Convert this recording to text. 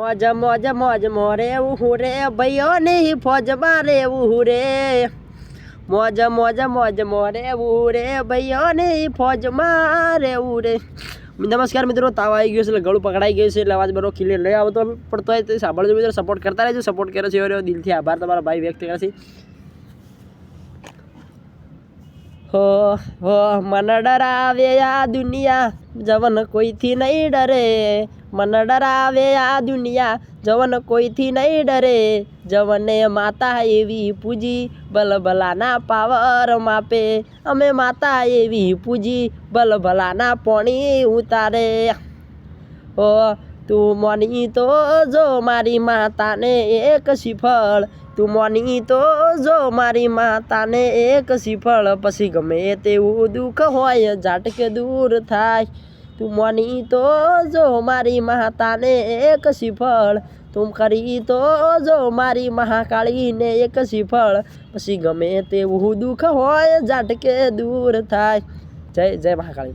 મોજ મોજ મોજ, મોરે હું રે ભાઈઓ ની ફોજમાં રેવું હું રે. મોજ મોજ મોજ, મોરે ઉહુરે ભાઈઓ ની ફોજમાં રેવું રે. નમસ્કાર મિત્રો, તાવ આવી ગયો છે એટલે ગળું પકડાઈ ગયું છે એટલે અવાજ બરો ક્લિયર લઈ આવતો. પણ તોય તે સાંભળજો મિત્રો સપોર્ટ કરતા રહેજો સપોર્ટ કરે છે એવો દિલથી આભાર તમારા, ભાઈ વ્યક્ત કરે છે. હો હો, મને ડરાવે આ દુનિયા, જવન કોઈથી નહીં ડરે. મન ડરાવે આ દુનિયા. જવન કોઈથી નહીં ડરે. જવને માતા એવી પૂજી, બલબલાના પાવર માપે. અમે માતા એવી પૂજી, બલબલાના પોણી ઉતારે. ઓ, તું મોની તો જો મારી માતાને એક સિફળ તું મોની તો જો મારી માતાને એક સિફળ પછી ગમે તેવું દુઃખ હોય, ઝાટકે દૂર થાય. તું મની તો જો મારી માતાને એક સિફળ તું કરી તો જો મારી મહાકાળીને એક સિફળ પછી ગમે તેવું દુઃખ હોય, ઝાટકે દૂર થાય. જય જય મહાકાળી